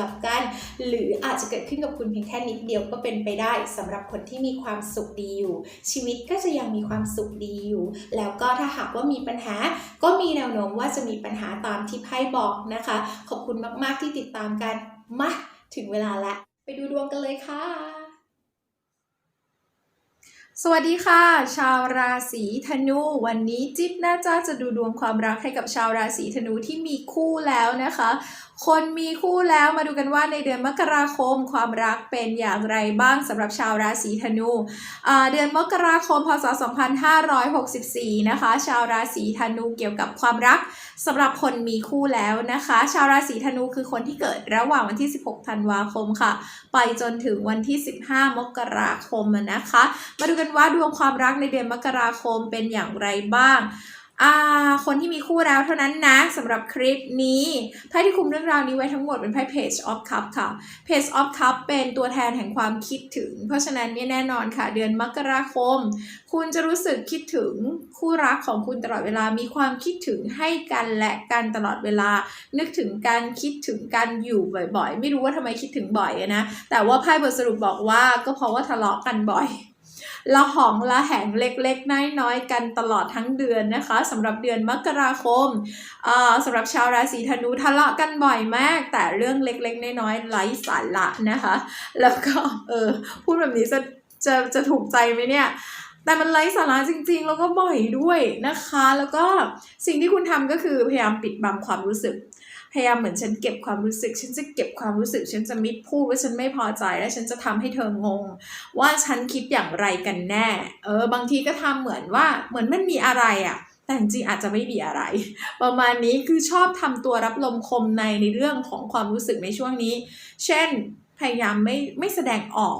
ับกัน หรืออาจจะเกิดขึ้นกับคุณเพียงแค่นิดเดียวก็เป็นไปได้สำหรับคนที่มีความสุขดีอยู่ ชีวิตก็จะยังมีความสุขดีอยู่ แล้วก็ถ้าหากว่ามีปัญหา ก็มีแนวโน้มว่าจะมีปัญหาตามที่ไพ่บอกนะคะ ขอบคุณมากๆที่ติดตามกันมาถึงเวลาล้วไปดูดวงกันเลยค่ะสวัสดีค่ะ ชาวราศีธนูวันนี้จิ๊บน่าจะจะดูดวงความรักให้กับชาวราศีธนูที่มีคู่แล้วนะคะ คนมีคู่แล้วมาดูกันว่าในเดือนมกราคมความรักเป็นอย่างไรบ้างสำหรับชาวราศีธนูอ่าเดือนมกราคมพศ 2564 นะคะ ชาวราศีธนูเกี่ยวกับความรักสำหรับคนมีคู่แล้วนะคะ ชาวราศีธนูคือคนที่เกิดระหว่างวันที่ 16 ธันวาคมค่ะ ไปจนถึงวันที่ 15 มกราคมนะคะ มาดูกันว่าดวงความรักในเดือนมกราคมเป็นอย่างไรบ้าง คนที่มีคู่แล้วเท่านั้นนะสำหรับคลิปนี้ไพ่ที่คุมเรื่องราวนี้ไว้ทั้งหมดเป็นไพ่ Page of Cup ค่ะ Page of Cup เป็นตัวแทนแห่งความคิดถึง เพราะฉะนั้นเนี่ยแน่นอนค่ะ เดือนมกราคม คุณจะรู้สึกคิดถึงคู่รักของคุณตลอดเวลามีความคิดถึงให้กันและกันตลอดเวลา นึกถึงการคิดถึงกันอยู่บ่อยๆ ไม่รู้ว่าทำไมคิดถึงบ่อยนะแต่ว่าไพ่บทสรุปบอกว่าก็เพราะว่าทะเลาะกันบ่อย ละหองละแหงเล็กๆ น้อยๆ กันตลอดทั้งเดือนนะคะสำหรับเดือนมกราคมสำหรับชาวราศีธนูทะเลาะกันบ่อยมาก แต่เรื่องเล็กๆ น้อยๆไร้สาระนะคะ แล้วก็เออพูดแบบนี้จะจะจะถูกใจไหมเนี่ยแต่มันไร้สาระจริงๆ แล้วก็บ่อยด้วยนะคะ แล้วก็สิ่งที่คุณทำก็คือพยายามปิดบังความรู้สึก พยายามเหมือนฉันเก็บความรู้สึก ฉันจะเก็บความรู้สึก ฉันจะไม่พูดว่าฉันไม่พอใจ และฉันจะทำให้เธองง ว่าฉันคิดอย่างไรกันแน่ เออ บางทีก็ทำเหมือนว่าเหมือนมันมีอะไรอะ่ะแต่จริงอาจจะไม่มีอะไร ประมาณนี้คือชอบทำตัวรับลมคมในในเรื่องของความรู้สึกในช่วงนี้ เช่น พยายามไม่ไม่แสดงออก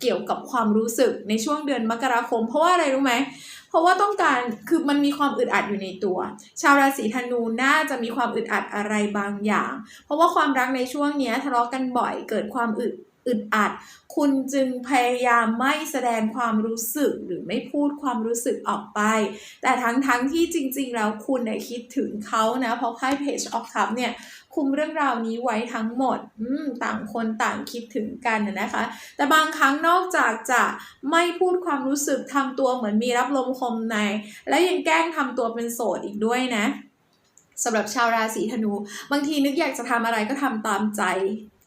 เกี่ยวกับความรู้สึกในช่วงเดือนมกราคม เพราะว่าอะไรรู้ไหม เพราะว่าต้องการคือมันมีความอึดอัดอยู่ในตัว ชาวราศีธนูน่าจะมีความอึดอัดอะไรบางอย่าง เพราะว่าความรักในช่วงเนี้ยทะเลาะกันบ่อยเกิดความอึด อึดอัด คุณจึงพยายามไม่แสดงความรู้สึกหรือไม่พูดความรู้สึกออกไป แต่ทั้งๆที่จริงๆ แล้วคุณเนี่ยคิดถึงเขานะ เพราะไพ่ Page of Cup เนี่ยคุมเรื่องราวนี้ไว้ทั้งหมดอืมต่างคนต่างคิดถึงกันนะนะคะ แต่บางครั้งนอกจากจะไม่พูดความรู้สึกทำตัวเหมือนมีรับลมคมใน และยังแกล้งทำตัวเป็นโสดอีกด้วยนะสำหรับชาวราศีธนู บางทีนึกอยากจะทำอะไรก็ทำตามใจ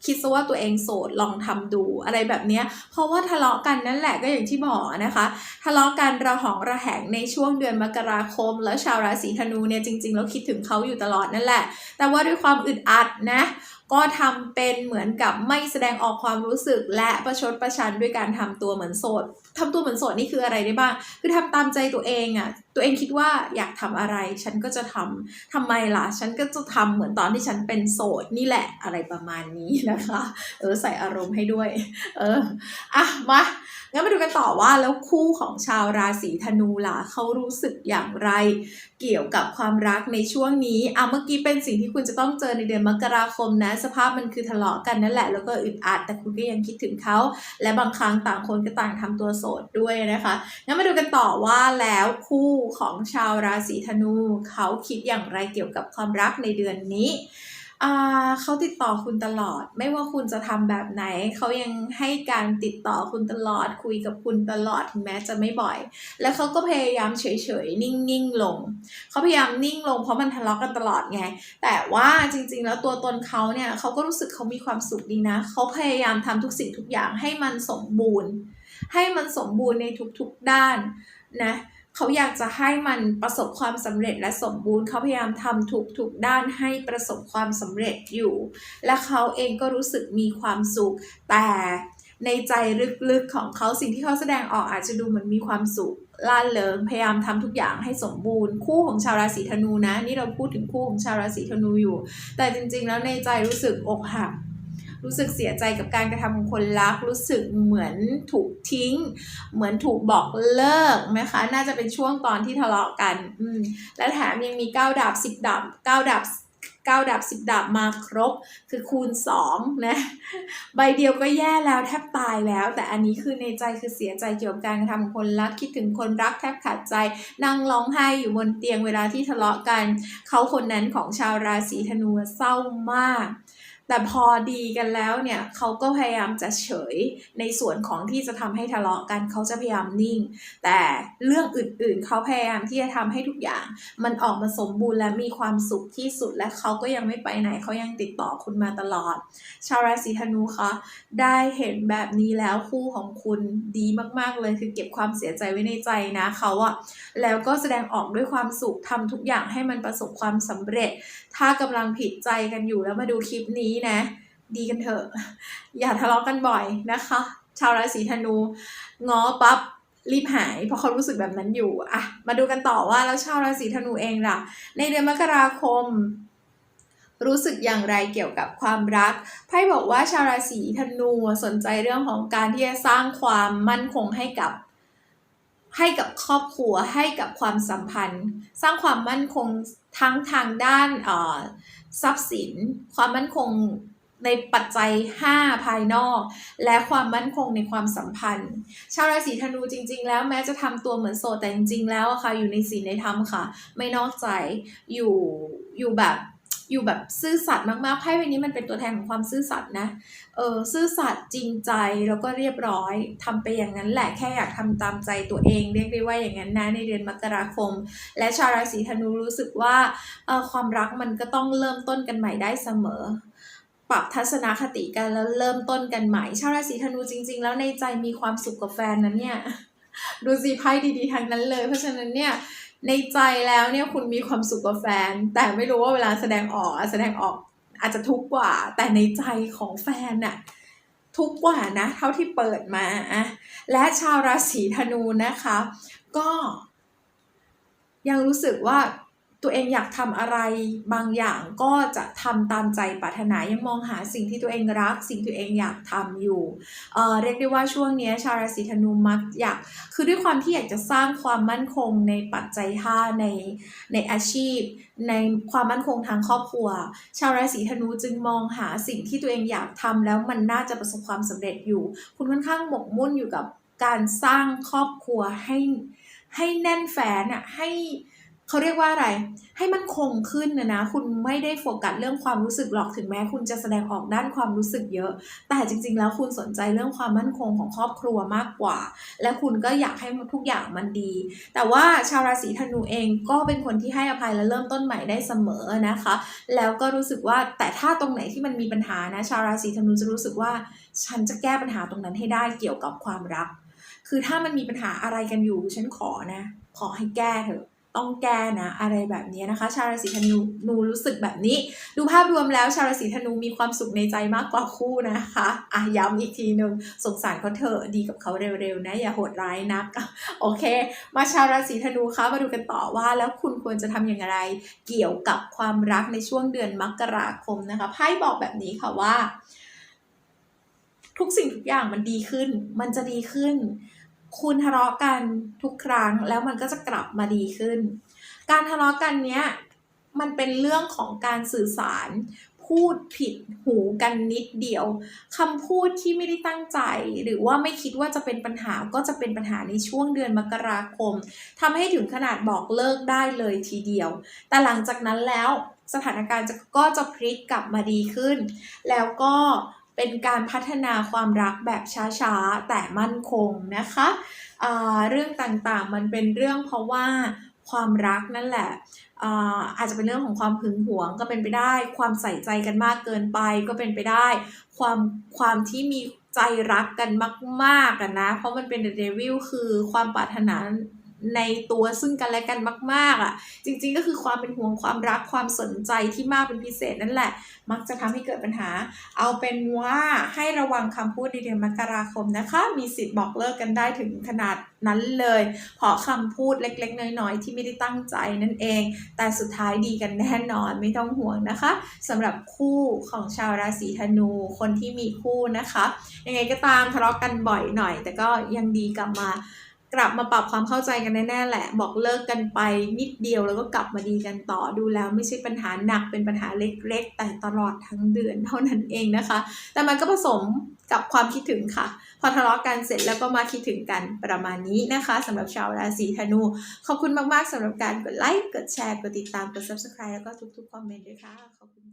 คิดซะว่าตัวเองโสดลองทำดูอะไรแบบเนี้ยเพราะว่าทะเลาะกันนั่นแหละก็อย่างที่บอกนะคะ ทะเลาะกันระหองระแหงในช่วงเดือนมกราคม แล้วชาวราศีธนูเนี่ยจริงๆแล้วคิดถึงเขาอยู่ตลอดนั่นแหละ แต่ว่าด้วยความอึดอัดนะก็ทำเป็นเหมือนกับไม่แสดงออกความรู้สึกและประชดประชันด้วยการทำตัวเหมือนโสดทำตัวเหมือนโสดนี่คืออะไรได้บ้าง คือทำตามใจตัวเองอะ่ะ ตัวเองคิดว่าอยากทำอะไร ฉันก็จะทำทำไมล่ะ ฉันก็จะทำเหมือนตอนที่ฉันเป็นโสดนี่แหละอะไรประมาณนี้นะคะ เออใส่อารมณ์ให้ด้วย เอออะมางั้นมาดูกันต่อว่าแล้วคู่ของชาวราศีธนูล่ะเขารู้สึกอย่างไรเกี่ยวกับความรักในช่วงนี้อะเมื่อกี้เป็นสิ่งที่คุณจะต้องเจอในเดือนมกราคมนะ สภาพมันคือทะเลาะกันนั่นแหละ แล้วก็อึดอัดแต่คุณก็ยังคิดถึงเขา และบางครั้งต่างคนก็ต่างทำตัวโสดด้วยนะคะงั้นมาดูกันต่อว่าแล้วคู่ของชาวราศีธนูเขาคิดอย่างไรเกี่ยวกับความรักในเดือนนี้ อ่าเขาติดต่อคุณตลอด ไม่ว่าคุณจะทำแบบไหน เขายังให้การติดต่อคุณตลอด คุยกับคุณตลอดถึงแม้จะไม่บ่อย แล้วเขาก็พยายามเฉยๆ นิ่งๆลง เขาพยายามนิ่งลงเพราะมันทะเลาะกันตลอดไง แต่ว่าจริงๆ แล้วตัวตนเขาเนี่ยเขาก็รู้สึกเขามีความสุขดีนะ เขาพยายามทำทุกสิ่งทุกอย่างให้มันสมบูรณ์ ให้มันสมบูรณ์ในทุกๆด้านนะ เขาอยากจะให้มันประสบความสำเร็จและสมบูรณ์เขาพยายามทำทุกๆด้านให้ประสบความสำเร็จอยู่ และเขาเองก็รู้สึกมีความสุข แต่ในใจลึกๆของเขาสิ่งที่เขาแสดงออกอาจจะดูเหมือนมีความสุขล่าเริงพยายามทำทุกอย่างให้สมบูรณ์คู่ของชาวราศีธนูนะ นี่เราพูดถึงคู่ของชาวราศีธนูอยู่ แต่จริงๆแล้วในใจรู้สึกอกหัก รู้สึกเสียใจกับการกระทำของคนรัก รู้สึกเหมือนถูกทิ้ง เหมือนถูกบอกเลิกนะคะ น่าจะเป็นช่วงตอนที่ทะเลาะกันอืมและแถมยังมีเก้าดาบสิบดาบเก้าดาบเก้าดาบสิบดาบมาครบคือคูณสองนะ ใบเดียวก็แย่แล้วแทบตายแล้ว แต่อันนี้คือในใจคือเสียใจเกี่ยวกับการกระทำของคนรักคิดถึงคนรักแทบขาดใจ นั่งร้องไห้อยู่บนเตียงเวลาที่ทะเลาะกัน เขาคนนั้นของชาวราศีธนูเศร้ามาก แต่พอดีกันแล้วเนี่ยเขาก็พยายามจะเฉยในส่วนของที่จะทำให้ทะเลาะกันเขาจะพยายามนิ่ง แต่เรื่องอื่นๆเขาพยายามที่จะทำให้ทุกอย่าง มันออกมาสมบูรณ์และมีความสุขที่สุดและเขาก็ยังไม่ไปไหนเขายังติดต่อคุณมาตลอด ชาวราศีธนูคะได้เห็นแบบนี้แล้วคู่ของคุณดีมากๆเลยคือเก็บความเสียใจไว้ในใจนะเขาอะแล้วก็แสดงออกด้วยความสุขทำทุกอย่างให้มันประสบความสำเร็จ ถ้ากำลังผิดใจกันอยู่แล้วมาดูคลิปนี้นะ ดีกันเถอะ อย่าทะเลาะกันบ่อยนะคะ ชาวราศีธนูง้อปั๊บรีบหาย เพราะเขารู้สึกแบบนั้นอยู่อะมาดูกันต่อว่าแล้วชาวราศีธนูเองล่ะ ในเดือนมกราคม รู้สึกอย่างไรเกี่ยวกับความรักไพ่บอกว่าชาวราศีธนูสนใจเรื่องของการที่จะสร้างความมั่นคงให้กับให้กับครอบครัวให้กับความสัมพันธ์ สร้างความมั่นคงทั้งทางด้านเอ่อ ทรัพย์สิน ความมั่นคงในปัจจัย 5 ภายนอก และความมั่นคงในความสัมพันธ์ ชาวราศีธนูจริง ๆ แล้วแม้จะทำตัวเหมือนโสดแต่จริงๆแล้วอะค่ะอยู่ในศีลในธรรมค่ะ ไม่นอกใจอยู่อยู่แบบ อยู่แบบซื่อสัตย์มากๆไพ่ใบนี้มันเป็นตัวแทนของความซื่อสัตย์นะเออซื่อสัตย์จริงใจแล้วก็เรียบร้อยทำไปอย่างนั้นแหละแค่อยากทำตามใจตัวเอง เรียกได้ว่าอย่างนั้นนะในเดือนมกราคม และชาวราศีธนูรู้สึกว่าเออความรักมันก็ต้องเริ่มต้นกันใหม่ได้เสมอปรับทัศนคติกันแล้วเริ่มต้นกันใหม่ ชาวราศีธนูจริง ๆ แล้วในใจมีความสุขกับแฟนนะเนี่ย ดูสิไพ่ดีๆทางนั้นเลย เพราะฉะนั้นเนี่ย ในใจแล้วเนี่ยคุณมีความสุขกับแฟน แต่ไม่รู้ว่าเวลาแสดงออกแสดงออกอาจจะทุกข์กว่า แต่ในใจของแฟนน่ะทุกข์กว่านะ เท่าที่เปิดมาอะและชาวราศีธนูนะคะ ก็ยังรู้สึกว่า ตัวเองอยากทำอะไรบางอย่างก็จะทำตามใจปรารถนายังมองหาสิ่งที่ตัวเองรัก สิ่งที่ตัวเองอยากทำอยู่เอ่อเรียกได้ว่าช่วงนี้ชาวราศีธนูมักอยากคือด้วยความที่อยากจะสร้างความมั่นคงในปัจจัย5ในในอาชีพ ในความมั่นคงทางครอบครัว ชาวราศีธนูจึงมองหาสิ่งที่ตัวเองอยากทำแล้วมันน่าจะประสบความสำเร็จอยู่ คุณค่อนข้างหมกมุ่นอยู่กับการสร้างครอบครัวให้ให้แน่นแฟนอะให้ เขาเรียกว่าอะไร ให้มันคงขึ้นนะนะ คุณไม่ได้โฟกัสเรื่องความรู้สึกหรอกถึงแม้ คุณจะแสดงออกด้านความรู้สึกเยอะ แต่จริง ๆ แล้วคุณสนใจเรื่องความมั่นคงของครอบครัวมากกว่า และคุณก็อยากให้ทุกอย่างมันดี แต่ว่าชาวราศีธนูเองก็เป็นคนที่ให้อภัยและเริ่มต้นใหม่ได้เสมอนะคะ แล้วก็รู้สึกว่าแต่ถ้าตรงไหนที่มันมีปัญหานะ ชาวราศีธนูจะรู้สึกว่า ฉันจะแก้ปัญหาตรงนั้นให้ได้เกี่ยวกับความรัก คือถ้ามันมีปัญหาอะไรกันอยู่ฉันขอนะ ขอให้แก้เถอะ ต้องแก้นะอะไรแบบนี้นะคะ ชาวราศีธนูนูรู้สึกแบบนี้ ดูภาพรวมแล้วชาวราศีธนูมีความสุขในใจมากกว่าคู่นะคะอะย้ำอีกทีหนึ่งสงสารเขาเถอะดีกับเขาเร็วๆนะอย่าโหดร้ายนักโอเค มาชาวราศีธนูคะมาดูกันต่อว่าแล้วคุณควรจะทำอย่างไร เกี่ยวกับความรักในช่วงเดือนมกราคมนะคะไพ่บอกแบบนี้ค่ะว่า ทุกสิ่งทุกอย่างมันดีขึ้น มันจะดีขึ้น คุณทะเลาะกันทุกครั้งแล้วมันก็จะกลับมาดีขึ้น การทะเลาะกันเนี้ยมันเป็นเรื่องของการสื่อสาร พูดผิดหูกันนิดเดียวคำพูดที่ไม่ได้ตั้งใจ หรือว่าไม่คิดว่าจะเป็นปัญหาก็จะเป็นปัญหาในช่วงเดือนมกราคมทำให้ถึงขนาดบอกเลิกได้เลยทีเดียว แต่หลังจากนั้นแล้วสถานการณ์ก็จะพลิกกลับมาดีขึ้น แล้วก็ เป็นการพัฒนาความรักแบบช้าๆ แต่มั่นคงนะคะอ่าเรื่องต่างๆมันเป็นเรื่องเพราะว่าความรักนั่นแหละอาจจะเป็นเรื่องของความหึงหวงก็เป็นไปได้ ความใส่ใจกันมากเกินไปก็เป็นไปได้ ความความที่มีใจรักกันมากๆกันนะ เพราะมันเป็น The Devil คือความปรารถนา ในตัวซึ่งกันและกันมากๆอะ จริงๆก็คือความเป็นห่วงความรักความสนใจที่มากเป็นพิเศษนั่นแหละ มักจะทำให้เกิดปัญหา เอาเป็นว่าให้ระวังคำพูดในเดือนมกราคมนะคะ มีสิทธิ์บอกเลิกกันได้ถึงขนาดนั้นเลย เพราะคำพูดเล็กๆ น้อยๆ ที่ไม่ได้ตั้งใจนั่นเอง แต่สุดท้ายดีกันแน่นอนไม่ต้องห่วงนะคะสำหรับคู่ของชาวราศีธนูคนที่มีคู่นะคะยังไงก็ตามทะเลาะกันบ่อยหน่อย แต่ก็ยังดีกลับมา กลับมาปรับความเข้าใจกันแน่ๆแหละ บอกเลิกกันไปนิดเดียวแล้วก็กลับมาดีกันต่อดูแล้วไม่ใช่ปัญหาหนักเป็นปัญหาเล็กๆ แต่ตลอดทั้งเดือนเท่านั้นเองนะคะ แต่มันก็ผสมกับความคิดถึงค่ะ พอทะเลาะกันเสร็จแล้วก็มาคิดถึงกันประมาณนี้นะคะสำหรับชาวราศีธนู ขอบคุณมากๆสำหรับการกดไลค์กดแชร์กดติดตามกด subscribe แล้วก็ทุกๆคอมเมนต์ด้วยค่ะขอบคุณ